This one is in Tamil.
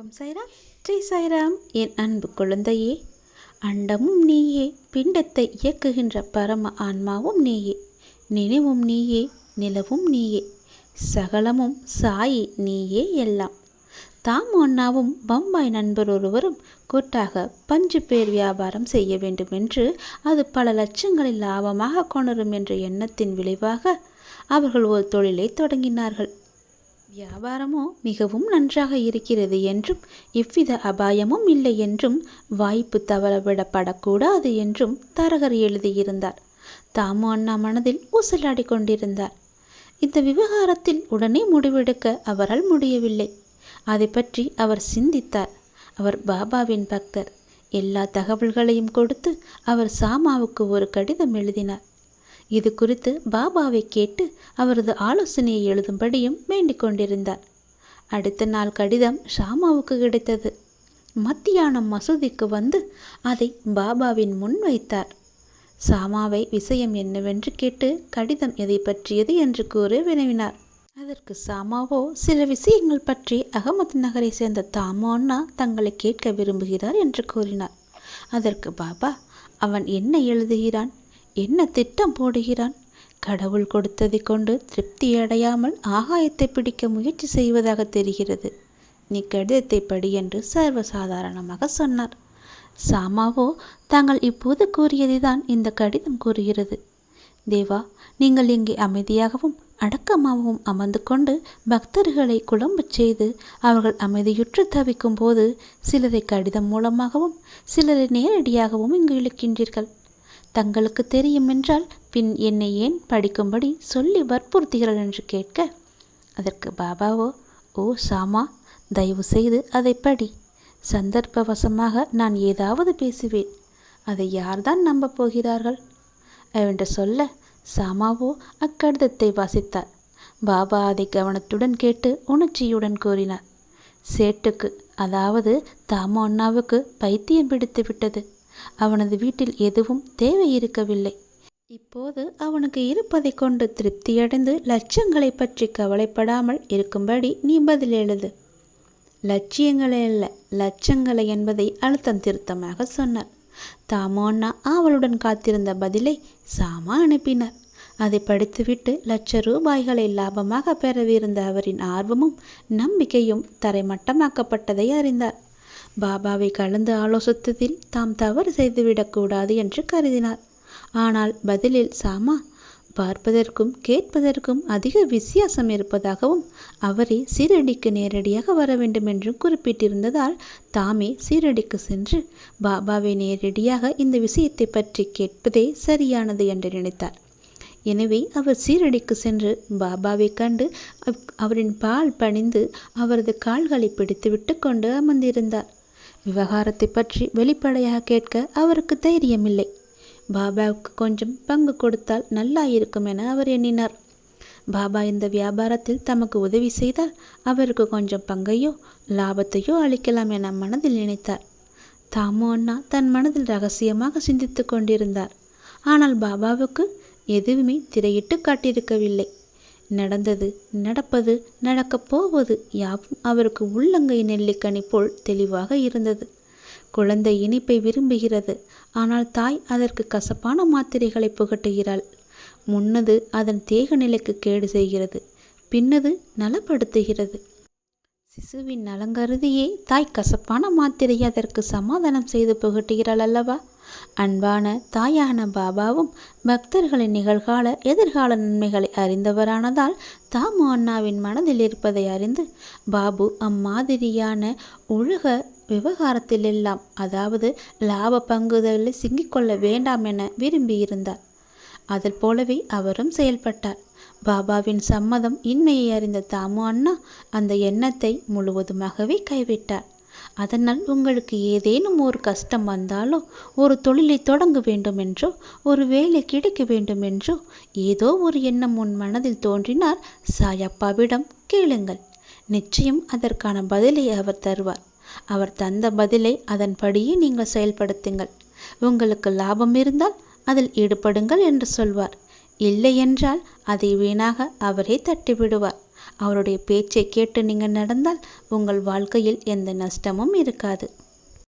ஓம் சாய்ராம் ஸ்ரீ சாய்ராம் என் அன்பு குழந்தையே அண்டமும் நீயே பிண்டத்தை இயக்குகின்ற பரம ஆன்மாவும் நீயே நினைவும் நீயே நிலவும் நீயே சகலமும் சாயி நீயே எல்லாம். தாம் அண்ணாவும் பம்பாய் நண்பர் ஒருவரும் கூட்டாக பஞ்சு பேர் வியாபாரம் செய்ய வேண்டுமென்று அது பல லட்சங்களில் லாபமாக கொணரும் என்ற எண்ணத்தின் விளைவாக அவர்கள் ஒரு தொழிலை தொடங்கினார்கள். வியாபாரமோ மிகவும் நன்றாக இருக்கிறது என்றும் எவ்வித அபாயமும் இல்லை என்றும் வாய்ப்பு தவறவிடப்படக்கூடாது என்றும் தரகர் எழுதியிருந்தார். தாமு அண்ணா மனதில் ஊசலாடி கொண்டிருந்தார். இந்த விவகாரத்தில் உடனே முடிவெடுக்க அவரால் முடியவில்லை. அதை பற்றி அவர் சிந்தித்தார். அவர் பாபாவின் பக்தர். எல்லா தகவல்களையும் கொடுத்து அவர் சாமாவுக்கு ஒரு கடிதம் எழுதினார். இது குறித்து பாபாவை கேட்டு அவரது ஆலோசனையை எழுதும்படியும் வேண்டிக் கொண்டிருந்தார். அடுத்த நாள் கடிதம் ஷாமாவுக்கு கிடைத்தது. மத்தியானம் மசூதிக்கு வந்து அதை பாபாவின் முன் வைத்தார். சாமாவை விஷயம் என்னவென்று கேட்டு கடிதம் எதை பற்றியது என்று கூற வினவினார். அதற்கு சாமாவோ சில விஷயங்கள் பற்றி அகமது நகரை சேர்ந்த தாமோன்னா தங்களை கேட்க விரும்புகிறார் என்று கூறினார். அதற்கு பாபா அவன் என்ன எழுதுகிறான்? என்ன திட்டம் போடுகிறான்? கடவுள் கொடுத்ததை கொண்டு திருப்தி அடையாமல் ஆகாயத்தை பிடிக்க முயற்சி செய்வதாக தெரிகிறது. நீ கடிதத்தை படி என்று சர்வசாதாரணமாக சொன்னார். சாமாவோ தாங்கள் இப்போது கூறியதைதான் இந்த கடிதம் கூறுகிறது. தேவா நீங்கள் இங்கே அமைதியாகவும் அடக்கமாகவும் அமர்ந்து கொண்டு பக்தர்களை குழம்புச் செய்து அவர்கள் அமைதியுற்று தவிக்கும் போது சிலரை கடிதம் மூலமாகவும் சிலரை நேரடியாகவும் இங்கு இழுக்கின்றீர்கள். தங்களுக்கு தெரியும் என்றால் பின் என்னை ஏன் படிக்கும்படி சொல்லி வற்புறுத்துகிறாள் என்று கேட்க அதற்கு பாபாவோ ஓ சாமா தயவு செய்து அதை படி. சந்தர்ப்பவசமாக நான் ஏதாவது பேசுவேன். அதை யார்தான் நம்பப் போகிறார்கள்? என்று சொல்ல சாமாவோ அக்கடிதத்தை வாசித்தார் பாபா அதை கவனத்துடன் கேட்டு உணர்ச்சியுடன் கூறினார். சேட்டுக்கு அதாவது தாமோ அண்ணாவுக்கு பைத்தியம் பிடித்து விட்டது அவனது வீட்டில் எதுவும் தேவை இருக்கவில்லை இப்போது அவனுக்கு இருப்பதை கொண்டு திருப்தியடைந்து லட்சங்களை பற்றி கவலைப்படாமல் இருக்கும்படி நீ பதில் எழுது. லட்சியங்களே அல்ல லட்சங்களை என்பதை அழுத்தம் திருத்தமாக சொன்னார். தாமோன்னா ஆவலுடன் காத்திருந்த பதிலை சாமா அனுப்பினார். அதை படித்துவிட்டு லட்ச ரூபாய்களை லாபமாக பெறவிருந்த அவரின் ஆர்வமும் நம்பிக்கையும் தரைமட்டமாக்கப்பட்டதை அறிந்தார். பாபாவை கலந்து ஆலோசித்ததில் தாம் தவறு செய்துவிடக்கூடாது என்று கருதினார். ஆனால் பதிலில் சாமா பார்ப்பதற்கும் கேட்பதற்கும் அதிக வித்தியாசம் இருப்பதாகவும் அவரே சீரடிக்கு நேரடியாக வர வேண்டும் என்றும் குறிப்பிட்டிருந்ததால் தாமே சீரடிக்கு சென்று பாபாவை நேரடியாக இந்த விஷயத்தை பற்றி கேட்பதே சரியானது என்று நினைத்தார். எனவே அவர் சீரடிக்கு சென்று பாபாவை கண்டு அவரின் பால் பணிந்து அவரது கால்களை பிடித்துவிட்டு கொண்டு அமர்ந்திருந்தார். விவகாரத்தை பற்றி வெளிப்படையாக கேட்க அவருக்கு தைரியமில்லை. பாபாவுக்கு கொஞ்சம் பங்கு கொடுத்தால் நல்லா இருக்கும் என அவர் எண்ணினார். பாபா இந்த வியாபாரத்தில் தமக்கு உதவி செய்தால் அவருக்கு கொஞ்சம் பங்கையோ லாபத்தையோ அளிக்கலாம் என மனதில் நினைத்தார். தாமு அண்ணா தன் மனதில் ரகசியமாக சிந்தித்து கொண்டிருந்தார். ஆனால் பாபாவுக்கு எதுவுமே திரையிட்டு காட்டியிருக்கவில்லை. நடந்தது நடப்பது நடக்கப் போவது யாவும் அவருக்கு உள்ளங்கை நெல்லிக்கனி போல் தெளிவாக இருந்தது. குழந்தை இனிப்பை விரும்புகிறது. ஆனால் தாய் அதற்கு கசப்பான மாத்திரைகளை புகட்டுகிறாள். முன்னது அதன் தேக நிலைக்கு கேடு செய்கிறது. பின்னது நலப்படுத்துகிறது. சிசுவின் நலங்கருதியே தாய் கசப்பான மாத்திரையை அதற்கு சமாதானம் செய்து புகட்டுகிறாள் அல்லவா? அன்பான தாயான பாபாவும் பக்தர்களின் நிகழ்கால எதிர்கால நன்மைகளை அறிந்தவரானதால் தாமு அண்ணாவின் மனதில் இருப்பதை அறிந்து பாபு அம்மாதிரியான உலக விவகாரத்திலெல்லாம் அதாவது லாப பங்குதலில் சிங்கிக்கொள்ள வேண்டாம் என விரும்பியிருந்தார். அதில் போலவே அவரும் செயல்பட்டார். பாபாவின் சம்மதம் இன்மையை அறிந்த தாமு அண்ணா அந்த எண்ணத்தை முழுவதுமாகவே கைவிட்டார். அதனால் உங்களுக்கு ஏதேனும் ஒரு கஷ்டம் வந்தாலோ ஒரு தொழிலை தொடங்க வேண்டுமென்றோ ஒரு வேலை கிடைக்க வேண்டுமென்றோ ஏதோ ஒரு எண்ணம் உன் மனதில் தோன்றினால் சாயப்பாவிடம் கேளுங்கள். நிச்சயம் அதற்கான பதிலை அவர் தருவார். அவர் தந்த பதிலை அதன்படியே நீங்கள் செயல்படுத்துங்கள். உங்களுக்கு லாபம் இருந்தால் அதில் ஈடுபடுங்கள் என்று சொல்வார். இல்லை என்றால் அதை வீணாக அவரே தட்டிவிடுவார். அவருடைய பேச்சை கேட்டு நீங்கள் நடந்தால் உங்கள் வாழ்க்கையில் எந்த நஷ்டமும் இருக்காது.